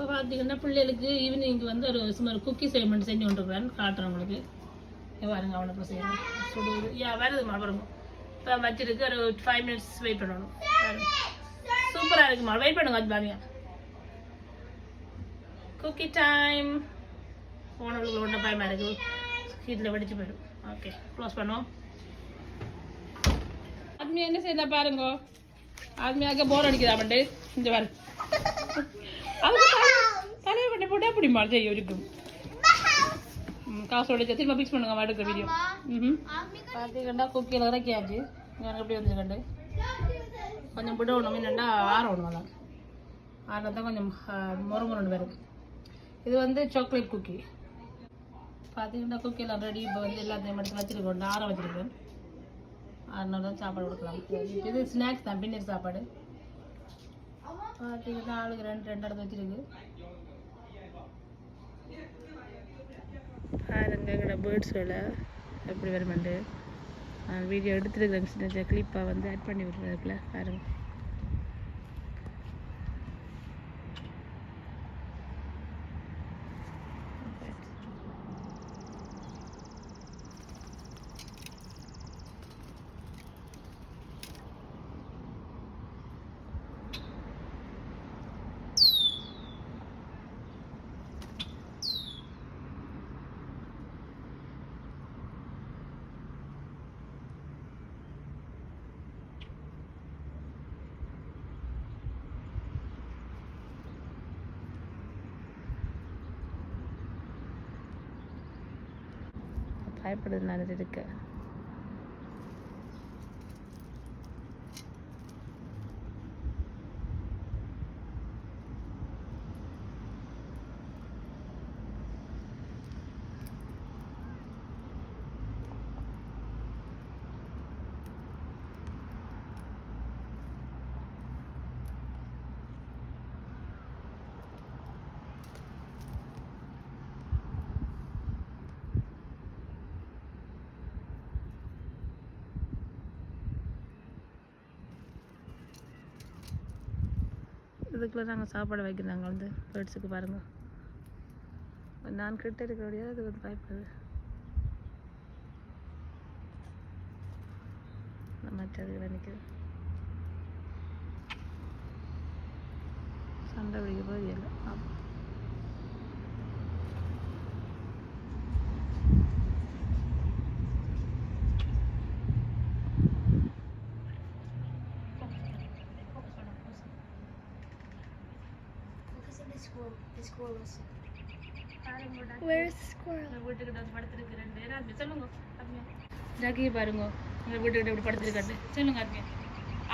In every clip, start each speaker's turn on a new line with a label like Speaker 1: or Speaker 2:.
Speaker 1: இப்போ பார்த்தீங்கன்னா பிள்ளைகளுக்கு ஈவினிங் வந்து ஒரு சும்மா ஒரு குக்கி செய்மெண்ட் செஞ்சு கொண்டுருக்குறேன் காட்டுறேன் உங்களுக்கு. பாருங்க அவனை இப்போ செய்யணும் சுடுவது யா வருது பாருங்க இப்போ வச்சிருக்கு ஒரு ஃபைவ் மினிட்ஸ் வெயிட் பண்ணணும். சூப்பராக இருக்குமா வெயிட் பண்ணுங்க அது பாருங்க. குக்கி டைம் போனவங்களுக்கு ஒன்றை பயமாக இருக்குது ஹீட்டில் வெடிச்சு போயிடும். ஓகே க்ளோஸ் பண்ணுவோம். ஆத்மியா என்ன செய்யலாம் பாருங்க? ஆத்மியாக்க போர் அடிக்குதா பண்டு இந்த வர தலையை பண்ணி போட்டு அப்படி மாதிரி செய்ய இருக்கும் ம், காசு உடைச்சா திரும்ப பிக்ஸ் பண்ணுங்க வீடியோ ம் பார்த்தீங்கன்னா குக்கியில் இறக்கியாச்சு எனக்கு எப்படி வந்துருக்கண்டு கொஞ்சம் விடணும் என்னண்டா ஆறணும் அதான் ஆறினா தான் கொஞ்சம் முறை முரண்டு வருது இது வந்து சாக்லேட் குக்கி பார்த்தீங்கன்னா குக்கி எல்லாம் ரெடி இப்போ வந்து எல்லாத்தையும் எடுத்து வச்சிருக்கோம் ஆற வச்சிருக்கேன் அதனால தான் சாப்பாடு கொடுக்கலாம் இது ஸ்நாக்ஸ் தான் பின்னர் சாப்பாடு பார்த்தீங்கன்னா ஆளுக்கு ரெண்டு ரெண்டு இடத்து வச்சிருக்கு. பாருங்க எங்களோட வேலை. எப்படி வருமெண்டு வீடியோ எடுத்துருக்கிறேன். சின்ன சின்ன கிளிப்பாக வந்து ஆட் பண்ணி விட்றதுக்குள்ள பாருங்கள் பயப்படுது சாயப்படுது நினைச்சிருக்கு இதுக்குள்ளே நாங்கள் சாப்பாடு வைக்கிறாங்க வந்து. பேர்ட்ஸுக்கு பாருங்கள் நான் கிட்ட இருக்கிறோடைய அது வந்து பயப்படுது மற்றது நிற்குது சண்டை பிடிக்க போது இல்லை. ஆமாம்
Speaker 2: Where's the squirrel?
Speaker 1: வீட்டுக்கிட்ட வந்து படுத்துருக்கு ரெண்டு. பேரும் சொல்லுங்க ஜாக்கியை பாருங்க. எங்கள் வீட்டுக்கிட்ட இப்படி படுத்துருக்காட்டு சொல்லுங்க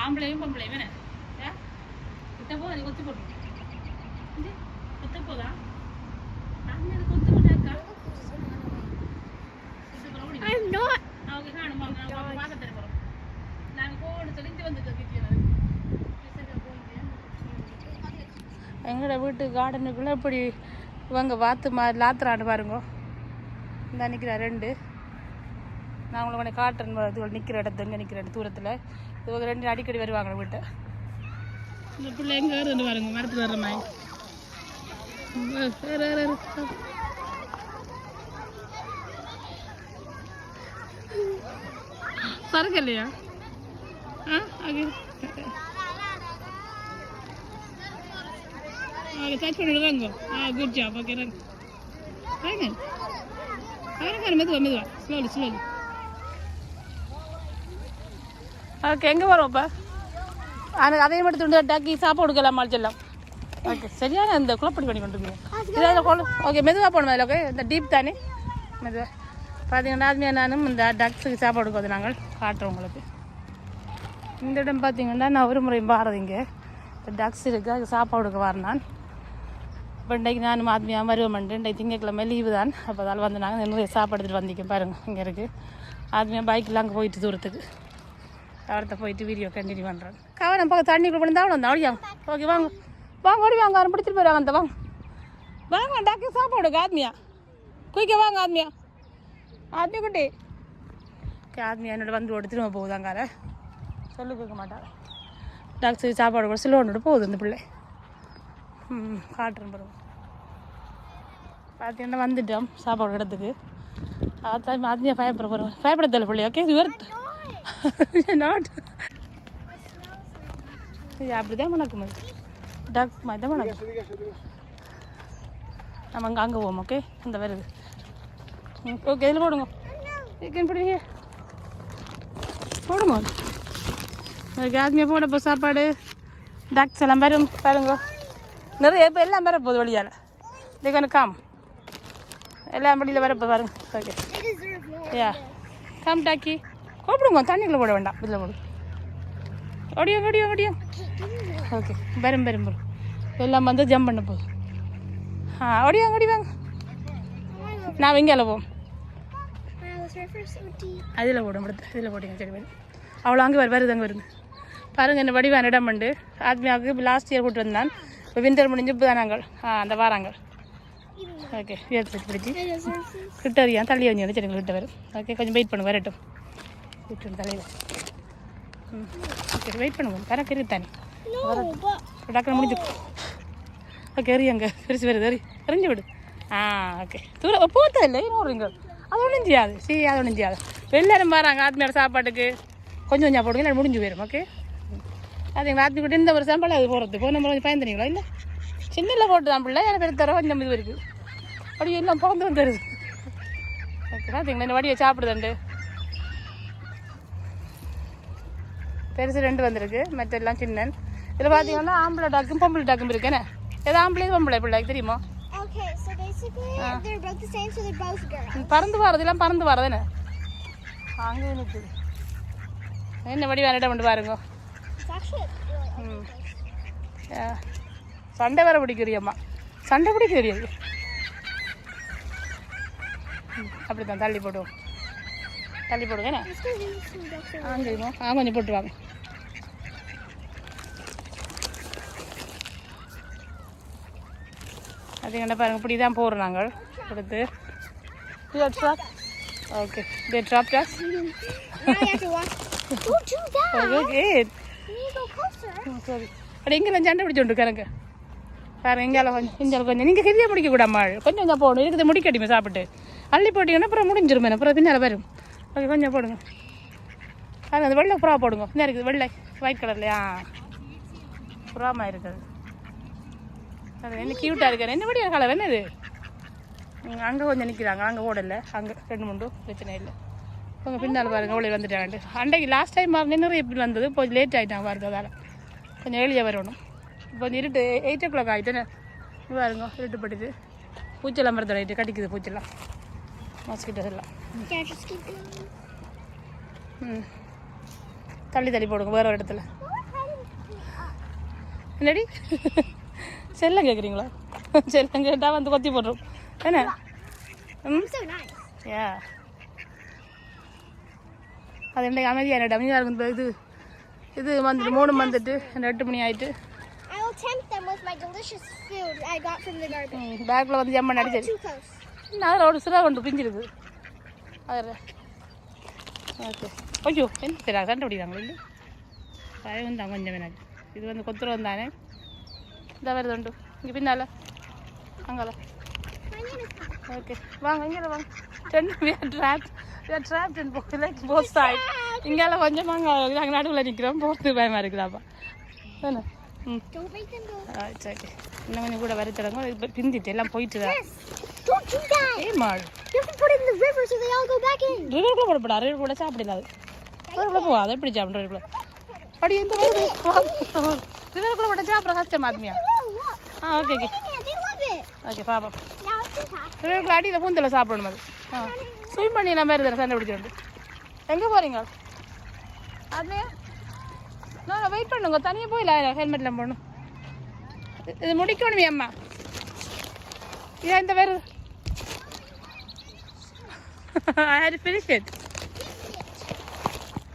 Speaker 1: ஆம்பளையும் பொம்பளையும் வேணே ஏ? குத்த போ அது கொத்து போடும் இது? போதா ஆத்மியா அது கொத்து போட்டாக்கா
Speaker 2: I'm not.
Speaker 1: அவங்க காணும் அவங்க பார்க்க தர போகிறோம் நாங்கள் போகணும் சொல்லி இங்கே வந்து எங்களோட வீட்டு கார்டனுக்குள்ளே இப்படி இவங்க வாத்து மா லாத்துறாண்டு பாருங்க. இந்த நிற்கிற ரெண்டு. நான் உங்களை கொஞ்சம் காட்டுறேன் இது நிற்கிற இடத்து இங்கே நிற்கிற தூரத்தில். இவங்க ரெண்டு அடிக்கடி வருவாங்க வீட்டை. இந்த பிள்ளை எங்கே வருது பாருங்க மரத்தில் வர்ற மாதிரி. வேறு சரக்கு இல்லையா ஆ ஓகே ஓகே சர்ச் பண்ணிட்டு வாங்க. Ah good job okay run வாங்க. வாங்க மெதுவா மெதுவா. ஸ்லோலி ஸ்லோலி ஓகே எங்கே வரோம் இப்போ ஆனால் அதையும் மட்டும் துண்டு டாக்கி சாப்பாடு கொடுக்கலாம் மாளிச்செல்லாம் ஓகே சரியான இந்த குழப்படி பண்ணி கொண்டு இதில் கொள்ள ஓகே மெதுவாக போகணும் அதில் ஓகே இந்த டீப் தானே? மெதுவாக பார்த்தீங்கன்னா ஆத்மியா நானும் இந்த டக்ஸுக்கு சாப்பாடு கொடுக்குறது நாங்கள் காட்டுறோம் உங்களுக்கு. இந்த இடம் பார்த்தீங்கன்னா நான் ஒரு முறை பாரது இங்கே இந்த டக்ஸ் இருக்குது அதுக்கு சாப்பாடு வரேன் நான். இப்போ இன்றைக்கு நான் ஆத்மியாக வருவோம் இன்றைக்கு திங்கக்கிழமை லீவு தான். அப்போ அதால் வந்து நாங்கள் நிறைய சாப்பாடு எடுத்துகிட்டு பாருங்கள் இங்கே இருக்குது ஆத்மியாக பைக்கில் அங்கே போயிட்டு தூரத்துக்கு. தவிரத்தை போயிட்டு வீடியோ கண்டினியூ பண்ணுறேன் கவனம் போக தண்ணிக்குள்ள விழுந்தா வந்தா அவ்வளோ ஓகே வாங்க. வாங்க ஓடி வாங்க. அவன் பிடிச்சிட்டு போயிடுவாங்க அந்த வாங்க. வாங்க டாக்டர் சாப்பாடு ஆத்மியா. குயிக்க வாங்க ஆத்மியா. ஆத்மியா குட்டி. ஓகே ஆத்மியா என்னோட வந்து எடுத்துட்டு திரும்ப போகுதாங்கார. சொல்லு கேட்க மாட்டாள் டாக்டர் சாப்பாடு கூட சிலோனோட போகுது அந்த பிள்ளை. காட்டுறேன் பாருங்க. பார்த்தீங்கன்னா வந்துட்டோம்? சாப்பாடு இடத்துக்கு அதான் அதுலேயே பயப்பட போகிறோம் பயப்பட தேவை பிள்ளை ஓகே யுவர் நாட் இது அப்படிதான் மணக்கும் அது டாக் மாதிரி தான் மணக்கும் நம்ம அங்கே அங்கே போவோம் ஓகே இந்த வருது. ம், ஓகே இதில் போடுங்க. சிக்கன் பிடிங்க போடுங்க. அதுக்கு ஆத்மியா போட இப்போ சாப்பாடு. டாக்ஸ் எல்லாம் வரும் பாருங்க. நிறைய இப்போ எல்லாம் வர போகுது வழியால் இதுக்கு காம். எல்லாம் வழியில் வரப்போ பாருங்க. ஓகே யா காம் டாக்கி கூப்பிடுங்க தண்ணிக்குள்ளே போட வேண்டாம். இதில் போடு. ஓடியோ ஓடியோ ஓடியோ. ஓகே வரும் வரும் வரும். எல்லாம் வந்து ஜம்ப் பண்ண போகுது. ஆ ஓடியா ஓடி வாங்க. நான் இங்கே போவோம். அதில் போடும் படுத்து இதில் போட்டிங்க சரி வரும் அவ்வளோ அங்கே வருது அங்கே வருது. பாருங்க என்ன வடிவான இடம் உண்டு. ஆத்மியாவுக்கு லாஸ்ட் இயர் கூட்டு வந்தான். இப்போ விண்டர் முடிஞ்சு இப்போ தான் நாங்கள் ஆ அந்த வாராங்க ஓகே வச்சு பிடிச்சி. கிட்ட வரியா தள்ளி வந்து சரி கிட்ட வரும் ஓகே கொஞ்சம் வெயிட் பண்ணுங்க வரட்டும். விட்டு தலைவர் ம் ஓகே வெயிட் பண்ணுங்க கணக்கு இருக்கு தானே டக்குனு முடிஞ்சு ஓகே எறி அங்கே. பெருசு வருது எறி எறிஞ்சு விடு. ஆ ஓகே தூரம் போத்தா இல்லை இன்னொருங்க அது ஒன்றும் செய்யாது சரி அது ஒன்றும் செய்யாது எல்லாரும் வராங்க ஆத்மியோட சாப்பாட்டுக்கு. கொஞ்சம் கொஞ்சம் போடுங்க முடிஞ்சு போயிடும் ஓகே அது எங்கள் ஆத்மி கூட இந்த ஒரு சாம்பாள் அது போகிறது போன நம்ம கொஞ்சம் பயந்துறீங்களா இல்லை. சின்னல போட்டு தான் பிள்ளை. எனக்கு பெருத்தர கொஞ்சம் இது இருக்குது அப்படி எல்லாம் பிறந்து வந்துடுது பார்த்தீங்களா இந்த வடியை சாப்பிடுதுண்டு. பெருசு ரெண்டு வந்திருக்கு. மற்ற எல்லாம் சின்னன். இதில் பார்த்தீங்கன்னா ஆம்பளை டாக்கும் பொம்பளை டாக்கும் இருக்குன்னு எது ஆம்பளை பொம்பளை பிள்ளைக்கு தெரியுமா? பறந்து வரது எல்லாம் பறந்து வரதுன்னு அங்கே நிற்குது என்ன வடி வேற இடம் கொண்டு பாருங்க. ம். சண்டை வேற பிடிக்கிறியம்மா. சண்டை பிடிக்க தெரியாது ம், அப்படித்தான் தள்ளி போடுவோம். தள்ளி போடுங்க என்ன. ஆ கொஞ்சம் போட்டு வாங்க. அது என்ன பாருங்க இப்படி தான் போடுறோம் நாங்கள். கொடுத்து okay they drop toss
Speaker 2: now you have to watch. Don't do that.
Speaker 1: Okay
Speaker 2: You need to go closer.
Speaker 1: சரி. அப்படி எங்கே சண்டை பிடிச்சோண்டு கணக்கு பாருங்க இங்கால கொஞ்சம் இங்கே கொஞ்சம். நீங்கள் கெதியாக முடிக்க கூடாமா கொஞ்சம் கொஞ்சம் போகணும் இருக்குது முடிக்கடிமே சாப்பிட்டு. அள்ளி போட்டிங்கன்னா அப்புறம் முடிஞ்சிரும் அப்புறம் பின்னால் வரும். ஓகே கொஞ்சம் போடுங்க. பாருங்க அந்த வெள்ளை புறா போடுங்க. என்ன இருக்குது? வெள்ளை ஒயிட் கலர்லையா புறாமா இருக்குது. அது என்ன க்யூட்டாக இருக்காரு என்ன படியா கலர் என்னது? அங்கே கொஞ்சம் நிற்கிறாங்க அங்கே ஓடல. அங்கே ரெண்டு மூணு பிரச்சனை இல்லை. உங்கள் பின்னால் பாருங்கள் ஓடி வந்துட்டாங்க. அன்றைக்கு லாஸ்ட் டைம் மாதிரி நிறைய இப்படி வந்தது. கொஞ்சம் லேட் ஆகிட்டாங்க பாருங்க அதால். கொஞ்சம் ஏழியாக வரணும். இப்போ வந்து இருட்டு எயிட் ஓ கிளாக் ஆகிட்டேன்னு பாருங்க இருட்டு பட்டுது. பூச்செல்லாம் மரத்தில் ஆகிட்டு கடிக்குது பூச்செல்லாம். மாஸ்கிட்டோஸ் எல்லாம் ம். தள்ளி தள்ளி போடுங்க வேறு ஒரு இடத்துல. என்னடி? செல்லம் கேட்குறீங்களா செல்லம் கேட்டால் வந்து கொத்தி போடுறோம் என்ன? ம்?
Speaker 2: யா
Speaker 1: ஏ அது என்ன அமைதியான இடம் அமைதியாக இருக்கும் இது இது வந்துட்டு மூணு வந்துட்டு எட்டு மணி ஆயிட்டு.
Speaker 2: I will tempt them with my delicious food I got from the garbage.
Speaker 1: பேக்கில் வந்து ஜம்மன் அடிச்சது. அதில் ஒரு சிறா கொண்டு பிஞ்சிருக்கு அதில். ஓகே. ஐயோ என்ன சரி சண்டை பிடிக்கிறாங்களே இல்லை பயம் தான் கொஞ்சம் எனக்கு இது வந்து கொத்துரு வந்தானே. இந்த வருது உண்டு இங்கே பின்னால.
Speaker 2: is
Speaker 1: okay. வாங்க இங்கே வாங்க. ரெண்டு பேர் drop drop like both side இங்கால கொஞ்சம் நாங்கள் நடுவில் நிற்கிறோம் போகிறது பயமாக இருக்குதாப்பா என்ன ம். சரி. இன்னும் கொஞ்சம் கூட வர தொடங்க. இப்போ பிந்திட்டு எல்லாம் போயிட்டு தான்
Speaker 2: Yes. Don't do that.
Speaker 1: ஏ மாடு.
Speaker 2: You have to put it in the river so they all go back in.
Speaker 1: ரிவருக்குள்ள போடப்படா ரிவர் கூட சாப்பிடலாது ரிவருக்குள்ள போகாது எப்படி சாப்பிடும் ரிவருக்குள்ள அப்படி எந்த ரிவருக்குள்ள போட்ட சாப்பிட கஷ்டம் ஆத்மியா. Ah okay okay. ஓகே பாப்பா. ரிவருக்குள்ள அடியில் பூந்தில் சாப்பிடணும் அது. ஆ. ஸ்விம் பண்ணி எல்லாம் மாதிரி சண்டை பிடிச்சிருந்து எங்கே போகிறீங்க ஆத்மியா நான் வெயிட் பண்ணுங்க தனியாக போயில ஹெல்மெட்லாம் போடணும் இது- முடிக்கணுமே அம்மா ஏன் இந்த வருது I had to finish it.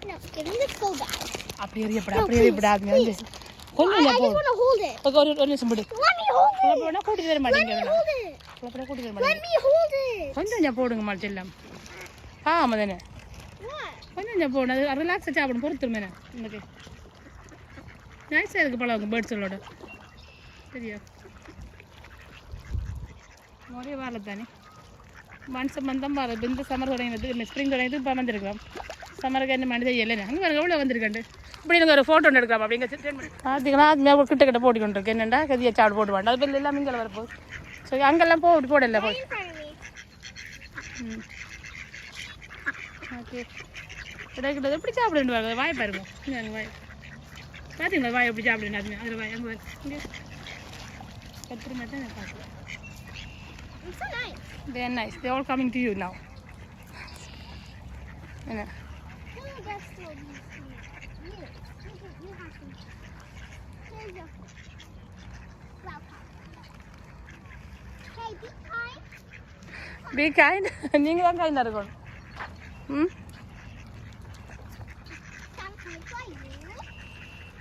Speaker 2: No, give him the full bag.
Speaker 1: அப்படி எரியப்படா அப்படி எரியப்படா ஆத்மியா வந்து
Speaker 2: just
Speaker 1: போ. ஓகே ஒரு ஒரு நிமிஷம் பிடி
Speaker 2: Let me hold it.
Speaker 1: குழப்பம்னா கூட்டிட்டு வர
Speaker 2: Let
Speaker 1: மாட்டேங்க
Speaker 2: me hold it.
Speaker 1: குழப்பம் கூட்டிட்டு வர
Speaker 2: Let
Speaker 1: மாட்டேங்க
Speaker 2: me hold it.
Speaker 1: கொஞ்சம் போடுங்க மால் செல்லம் ஆமாம் தானே? கொஞ்சம் கொஞ்சம் போடணும் அது ரிலாக்ஸாக சாப்பிடும் பொறுத்துருமே எனக்கு நைஸாக இருக்கு பழம் பேர்ட்ஸுகளோட சரியா? ஒரே வாழை தானே? மந்தம் பாரு. இப்ப இந்த சம்மர் தொடங்கினது ஸ்ப்ரிங் தொடங்கினது இப்போ வந்திருக்கலாம். சம்மருக்கு என்ன மனித இல்லை அங்கே எவ்வளோ வந்திருக்கண்டு? இப்படி எனக்கு ஒரு ஃபோட்டோ எடுக்கலாம் அப்படிங்க பார்த்தீங்கன்னா அது மேலே கிட்ட கிட்ட போட்டு கொண்டு இருக்கு என்னண்டா? கதியை சாப்பிட்டு போட்டு வேண்டாம் அது எல்லாம் இங்கே வரப்போகுது. ஸோ அங்கெல்லாம் போட்டு போடல போய். ஓகே கிடைக்கிறது எப்படி சாப்பிடுன்னு பாருங்க வாய் பாருங்க இங்க அங்க வாய் பார்த்தீங்களா வாய் எப்படி சாப்பிடுன்னு அது அதில் வாய் அங்கே வாய் இங்கே கத்திரி மட்டும் நான் பார்க்கல
Speaker 2: It's so nice.
Speaker 1: They are nice. They're all coming to you now. என்ன
Speaker 2: Who gets to these things? You. You, can- you have to. Here's your welcome. Hey, be kind.
Speaker 1: Be kind நீங்கள் தான் கைண்டாக இருக்கணும் ம்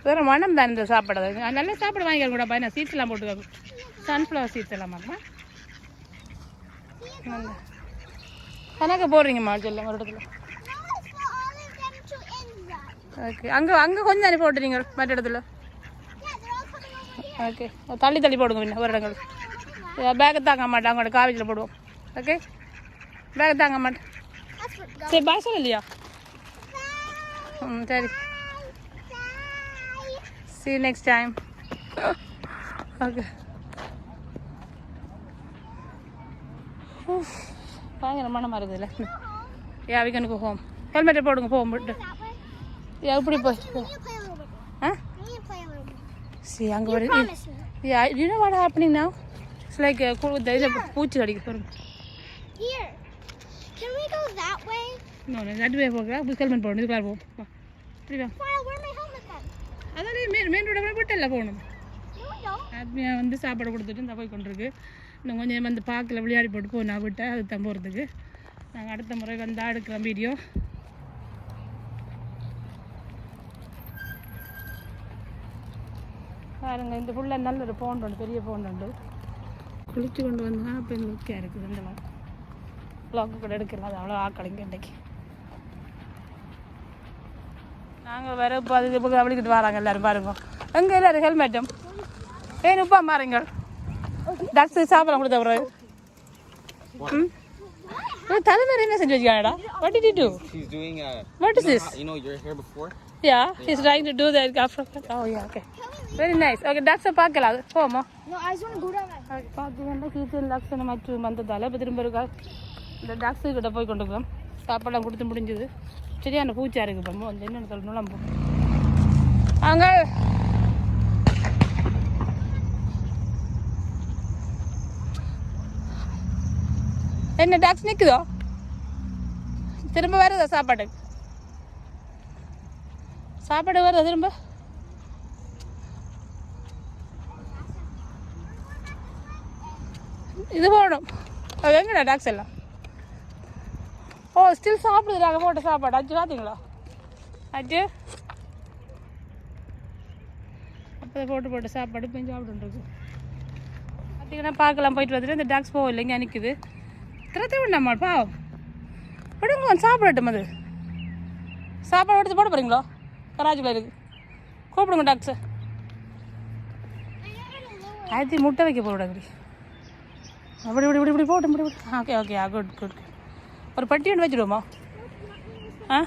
Speaker 1: வேறு மனம் தான் இந்த சாப்பாடு. நல்ல சாப்பாடு வாங்கிக்க கூட பையன் சீட்ஸ் எல்லாம் போட்டுக்கோங்க சன்ஃப்ளவர் சீட்ஸ் எல்லாம் வாங்கம்மா கணக்கு போடுறீங்கம்மா சொல்லுங்க ஒரு இடத்துல. ஓகே அங்கே அங்கே கொஞ்சம் அனுப்பி போட்டுறீங்க மற்ற இடத்துல. ஓகே தள்ளி தள்ளி போடுங்க பின்ன ஒரு இடங்கள். பேக்கை தாங்க மாட்டேன். அவங்களோட காவேஜில் போடுவோம். ஓகே பேக்கை தாங்க மாட்டேன். சரி பாய் சொல்லலையா? ம் சரி. See you next time. okay. பயங்கர மனமாக இருக்குதுல்ல yeah we can go home ஹெல்மெட்டை போடுங்க போகும் விட்டு
Speaker 2: That way.
Speaker 1: யா இப்படி போய்
Speaker 2: We need to play a little bit more.
Speaker 1: Ah
Speaker 2: We need to play a little bit more.
Speaker 1: See அங்கே
Speaker 2: You
Speaker 1: வருது
Speaker 2: promised me.
Speaker 1: Yeah you know what happening now it's like இந்த இதில் பூச்சி கடிக்க பாருங்க
Speaker 2: Here. Can we go that way?
Speaker 1: No நட்டு போய் போகிறா புது ஹெல்மெட் போடணும் இதுக்குள்ள போவோம் வா. இப்படி வா அதாலே மெயின் மெயின் ரோட விட்டு இல்லை போகணும். ஆத்மியா வந்து சாப்பாடு கொடுத்துட்டு இந்த போய் கொண்டிருக்கு. இன்னும் கொஞ்சம் நேரம் வந்து பார்க்கல விளையாடி போட்டு போ நான் விட்டேன். அது தான் போகிறதுக்கு நாங்கள் அடுத்த முறை வந்தால் எடுக்கிறோம் வீடியோ பாருங்க இந்த புள்ள நல்ல ஒரு ஃபோன் உண்டு பெரிய ஃபோன் உண்டு குளிச்சு கொண்டு வந்தா அப்போ இந்த இருக்குது இந்த வ்ளாக்கு கூட எடுக்கலாம் அது அவ்வளோ ஆக்கலைங்க இன்றைக்கி. நாங்கள் வேற இப்போ அது இப்போ கவனிக்கிட்டு வராங்க எல்லாரும் பாருங்க. எங்கே எல்லாரும் ஹெல்மெட்டும் ஏன் உப்பா மாறுங்க. டாக்டர் சாப்பிட கொடுத்த பிறகு ம்? தலைமையில் என்ன செஞ்சு வச்சுக்கானடா what did you do is
Speaker 3: you know
Speaker 1: this?
Speaker 3: how- You know your hair before?
Speaker 1: Yeah he's trying to do that after oh yeah okay. Very nice. Okay doctor பார்க்கலாம். அது போமா
Speaker 2: want to go down. That.
Speaker 1: பார்த்தீங்கன்னா கீச்சன் லக்ஷன் மற்றும் வந்ததால் இப்போ திரும்ப இருக்கா? இந்த டாக்டர் கிட்ட போய் கொண்டுக்கிறோம் சாப்பாடெல்லாம் கொடுத்து முடிஞ்சது. சரியான பூச்சா இருக்கு இப்போ வந்து என்னென்னு சொல்லணும் அங்க என்ன டாக்ஸ் நிற்குதோ திரும்ப வருதா சாப்பாடு சாப்பாடு வருதா திரும்ப? இது போகணும் அது எங்கடா டாக்ஸ் எல்லாம்? ஓ ஸ்டில் சாப்பிடுறாங்க போட்ட சாப்பாடு. அச்சு பார்த்தீங்களா அச்சு அப்போ போட்டு போட்ட சாப்பாடு இப்போ சாப்பிடுன்றது பார்த்தீங்கன்னா பார்க்கலாம் போயிட்டு வந்துட்டு இந்த டாக்ஸ் போகும் இல்லைங்க நிற்குது திரத்தி விடலாமா பாவம். விடுங்க சாப்பிடட்டும் அது சாப்பாடு எடுத்து போட போகிறீங்களோ கராஜில் இருக்குது கூப்பிடுங்க டாக்ஸை. ஆயிரத்தி முட்டை வைக்க போடாது அப்படி இப்படி இப்படி இப்படி போட்டு இப்படி okay okay ah good good. ஒரு பட்டி ஒன்று வச்சுடுவோமா? ஆ?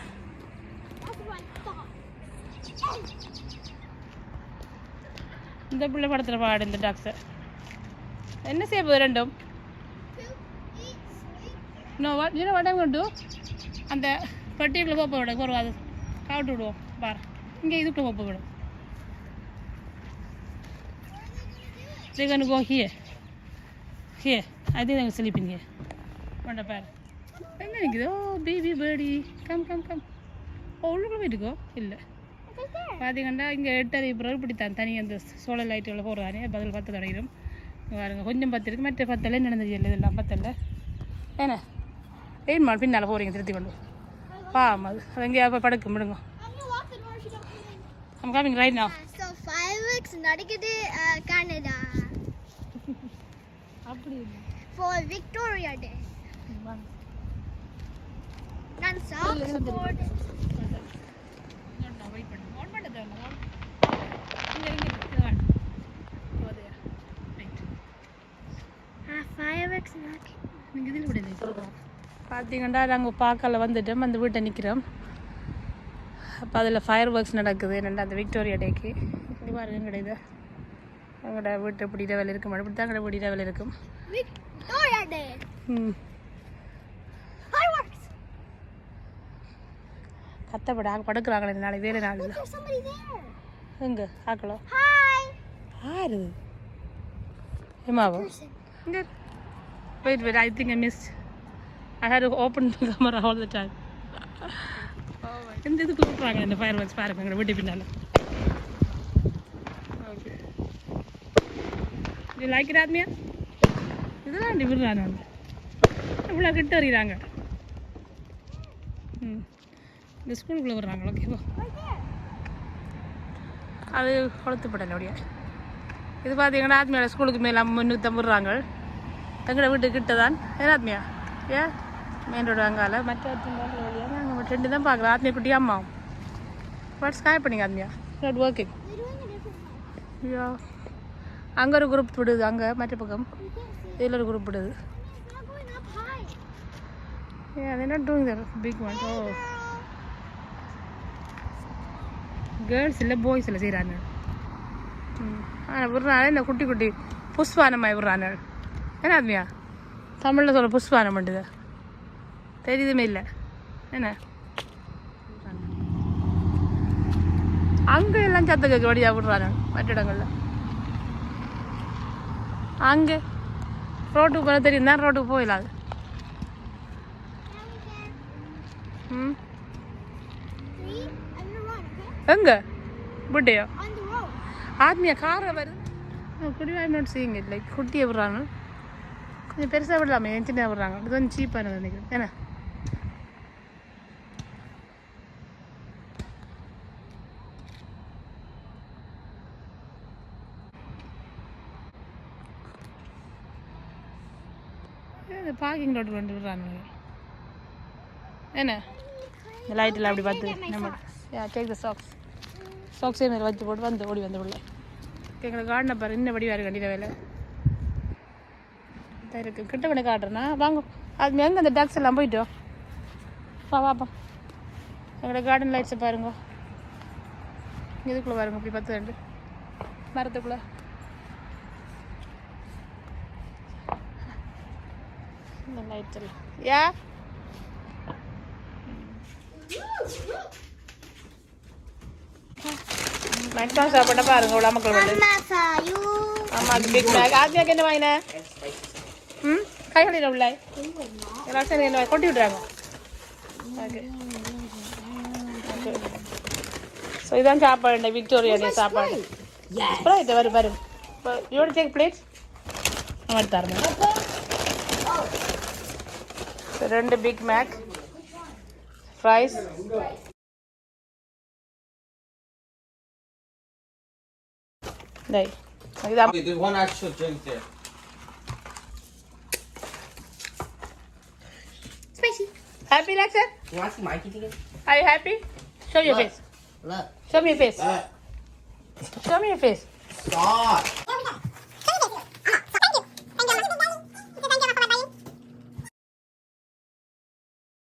Speaker 1: இந்த பிள்ளை படத்தில் பாடு இந்த டாக்ஸை என்ன செய்ய போகுது ரெண்டும்? இன்னும் வாட் இன்னும் வடம் கொண்டு அந்த பட்டியக்குள்ளே போப்ப விட போகிறோம் அது காவிட்டு விடுவோம் பாரு. இங்கே இதுக்குள்ள போப்ப விடும் They're gonna go here. Here. I think they're sleeping here. வேண்டாம் பாரு. எங்கே நிற்குது ஓ baby birdie come come come oh உள்ளுக்குள்ளே போயிட்டுக்கோ இல்லை. பார்த்தீங்கன்னா இங்கே எட்டரை பிறகு இப்படித்தான் தனி அந்த சோழ லைட்டுகளை போடுறானே பதில் பத்து தடையிடும் பாருங்க கொஞ்சம் பத்து இருக்கு மற்ற பத்தல நடந்தது இல்லை இதெல்லாம் பத்தல ஏண்ணே ஏன் மாடு பின்னால் போகிறீங்க திருத்தி கொண்டு பாவம் அது அது எங்கேயா போய் படுக்க விடுங்க
Speaker 2: I'm
Speaker 1: coming right now.
Speaker 2: So Felix Narigade uh, Canada.
Speaker 1: அப்படி
Speaker 2: for Victoria Day. நான் socks போடு.
Speaker 1: வெயிட் பண்ணு ஆன் பண்ணது இங்கே இங்கே
Speaker 2: Ah, fireworks in that
Speaker 1: நீங்கள் இதில் விடுது பார்த்தீங்கன்னா நாங்கள் பார்க்கல வந்துட்டோம். அந்த வீட்டை நிற்கிறோம் அப்போ அதில் ஃபயர் ஒர்க்ஸ் நடக்குது. என்னென்ன அந்த விக்டோரியா டேக்கு இங்கே பாருங்க கிடையாது எங்களோட வீட்டு இப்படி லெவல் இருக்கும்? இப்படி தான் எங்களோட வீடு லெவல் இருக்கும். ம். கத்தப்பட படுக்கிறாங்களே நாளைக்கு வேறு நாள். எங்கே?
Speaker 2: Hi.
Speaker 1: ஆறு ஏமாவோ. Wait wait I think I miss I hate open camera all the time இந்த இதுக்கு விட்றாங்க இந்த ஃபயர் ஒர்க்ஸ் பாருங்க எங்களை வீட்டு பின்னால். Okay you like it Athmiya இதெல்லாம் விடுறாங்க வந்து இவ்வளோ கிட்ட அறிகிறாங்க ம். இந்த ஸ்கூலுக்குள்ளே விடுறாங்க ஓகேவா அது கொளுத்துப்படல அப்படியே. இது பார்த்தீங்கன்னா ஆத்மியோட ஸ்கூலுக்கு மேலே முந்நூற்றம்பது விடுறாங்க தங்கட வீட்டு கிட்ட தான் ஏன் ஆத்மியா? ஏன்? மெயின் ரோடு அங்கால மற்ற வழியாக நாங்கள் ரெண்டு தான் பார்க்குறோம் ஆத்மியா குட்டி அம்மாவும். வாட்ஸ் காய் பண்ணிங்க ஆத்மியா? நாட் ஒர்க்கிங் ஐயோ. அங்கே ஒரு குரூப் விடுது. அங்கே மற்ற பக்கம். இதில் ஒரு குரூப் விடுது.
Speaker 2: ஏன் அது என்ன doing high.
Speaker 1: Yeah, oh. Girls இல்லை பாய்ஸ் இல்லை செய்கிறாங்க ஆனால் விடுறாங்க. இந்த குட்டி குட்டி புஷ்பானமாய் விடுறாங்க. என்ன ஆத்மியா? தமிழில் சொல்ல புஷ்பானம் பண்ணுது தெரியுதுமே இல்லை. என்ன? அங்கே எல்லாம் சத்த கேட்க வழியாக விடுறாங்க. மற்ற இடங்களில். அங்கே. ரோட்டுக்கு போல தெரியும். தான் ரோட்டுக்கு போயிடலாம் ம்
Speaker 2: three. I'm gonna run, okay?
Speaker 1: எங்கே? புட்டையோ. ஆத்மியா காரை வருது குடி I not seeing it like குட்டியை விடுறாங்க. கொஞ்சம் பெருசாக விடலாமே என் சின்ன விடுறாங்க. இது கொஞ்சம் சீப்பானது நினைக்கிறேன். என்ன? இது பார்க்கிங் ரோடு கொண்டு விடுறாங்க என்ன? இந்த லைட்டெல்லாம் அப்படி பார்த்து நம்ம யா டேக் த சாக்ஸ் சாக்ஸே மேலே வச்சு போட்டு வந்து ஓடி வந்து உள்ள. எங்களை கார்டனை பாரு இன்னும் வடி வேறு கண்டிப்பாக வேலை. இதான் இருக்குது கிட்ட கொண்டு காட்டுறேன்னா வாங்க. அது எங்கே அந்த டாக்ஸ் எல்லாம் போயிட்டோம் வா. வாப்பா எங்களோட கார்டன் லைட்ஸை பாருங்க. இதுக்குள்ளே பாருங்க இப்படி பத்து ரெண்டு. மரத்துக்குள்ளே. இந்த லைட்ஸ் எல்லாம். யா மேக்ஸாம் சாப்பிட்ட பாருங்க உள்ள மக்கள் வந்து.
Speaker 2: Massa, you.
Speaker 1: ஆமா அது பிக் மேக் ஆத்மியாக்கு என்ன வாங்கின? ம்? கை கழிட உள்ள சரி என்ன கொட்டி விட்றாங்க. ஓகே. ஸோ இதான் சாப்பாடு இந்த விக்டோரியா டே சாப்பாடு. ஸ்ப்ரைட் வரும் வரும் யோட டேக் பிளேட் தரேன். ஸோ ரெண்டு Big Mac fries Like that.
Speaker 3: Wait, there's one actual drink there.
Speaker 2: Spicy.
Speaker 1: Happy, Lexa?
Speaker 3: You want some Mikey again?
Speaker 1: Are you happy? Show your look, face.
Speaker 3: Look.
Speaker 1: Show me your face.
Speaker 3: Look.
Speaker 1: Show me your face.
Speaker 3: Stop.